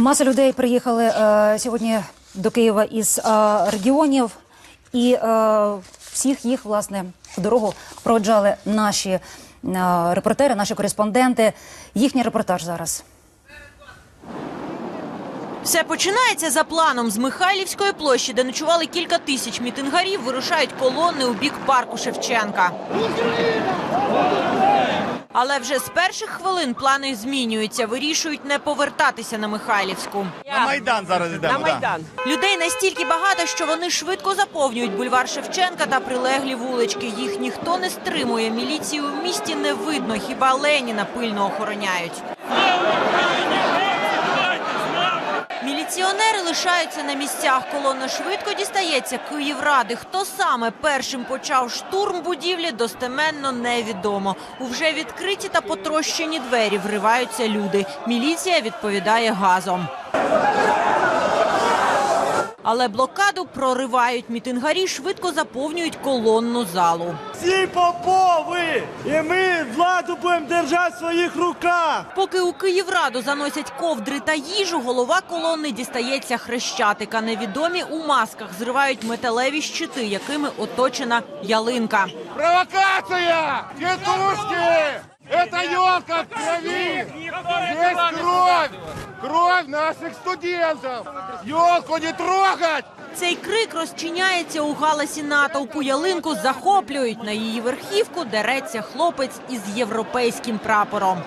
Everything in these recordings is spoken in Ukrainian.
Маса людей приїхали е, сьогодні до Києва із е, регіонів, і е, всіх їх власне в дорогу проведжали наші е, репортери, наші кореспонденти. Їхній репортаж зараз. Все починається за планом з Михайлівської площі, де ночували кілька тисяч мітингарів, вирушають колони у бік парку Шевченка. Але вже з перших хвилин плани змінюються. Вирішують не повертатися на Михайлівську. На Майдан зараз йдемо. На. Майдан. Людей настільки багато, що вони швидко заповнюють бульвар Шевченка та прилеглі вулички. Їх ніхто не стримує. Міліції в місті не видно, хіба Леніна пильно охороняють. Міліціонери лишаються на місцях. Колона швидко дістається Київради. Хто саме першим почав штурм будівлі, достеменно невідомо. У вже відкриті та потрощені двері вриваються люди. Міліція відповідає газом. Але блокаду проривають. Мітингарі швидко заповнюють колонну залу. Всі попови! І ми владу будемо держати в своїх руках. Поки у Київраду заносять ковдри та їжу, голова колони дістається хрещатика. Невідомі у масках зривають металеві щити, якими оточена ялинка. Провокация! Тетушки! Это елка в крови! Здесь кровь! Кровь наших студентов! Елку не трогать! Цей крик розчиняється у галасі натовпу. Ялинку захоплюють. На її верхівку дереться хлопець із європейським прапором.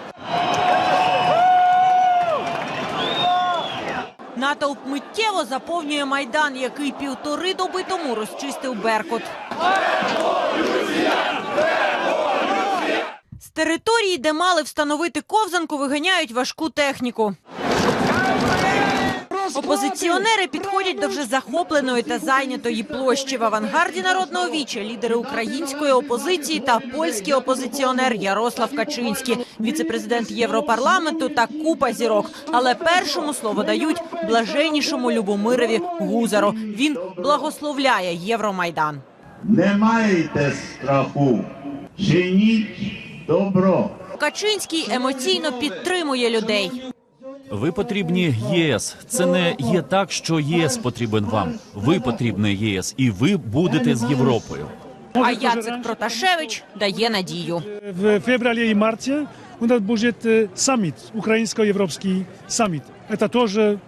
Натовп миттєво заповнює майдан, який півтори доби тому розчистив Беркут. З території, де мали встановити ковзанку, виганяють важку техніку. Опозиціонери підходять до вже захопленої та зайнятої площі в авангарді народного віча. Лідери української опозиції та польський опозиціонер Ярослав Качинський, віцепрезидент Європарламенту та купа зірок. Але першому слово дають блаженнішому Любомирові Гузару. Він благословляє Євромайдан. Не майте страху, чиніть добро. Качинський емоційно підтримує людей. Ви потрібні ЄС. Це не є так, що ЄС потрібен вам. Ви потрібні єС, і ви будете з Європою. А Яцек Проташевич дає надію. в февралі і marcie у нас буде саміт Українсько-Європський саміт. Это тоже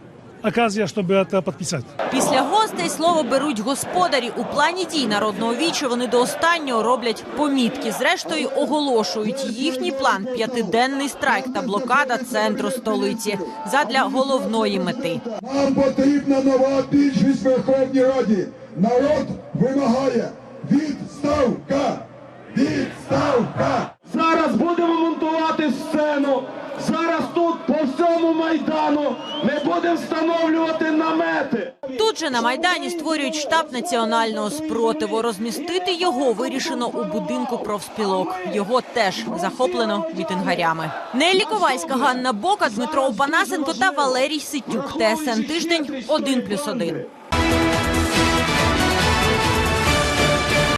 оказия, чтобы это подписать. Після гостей слово беруть господарі. У плані дій народного вічу вони до останнього роблять помітки. Зрештою оголошують їхній план п'ятиденний страйк та блокада центру столиці задля головної мети. Нам потрібна нова більшість в Верховній Раді. Народ вимагає відставка! Відставка! Зараз будемо монтувати сцену. Зараз тут по майдану ми будемо встановлювати намети. Тут же на майдані створюють штаб національного спротиву. Розмістити його вирішено у будинку профспілок. Його теж захоплено мітингарями. Нелі Ковальська, Ганна Бока, Дмитро Опанасенко та Валерій Ситюк. ТСН тиждень 1+,1.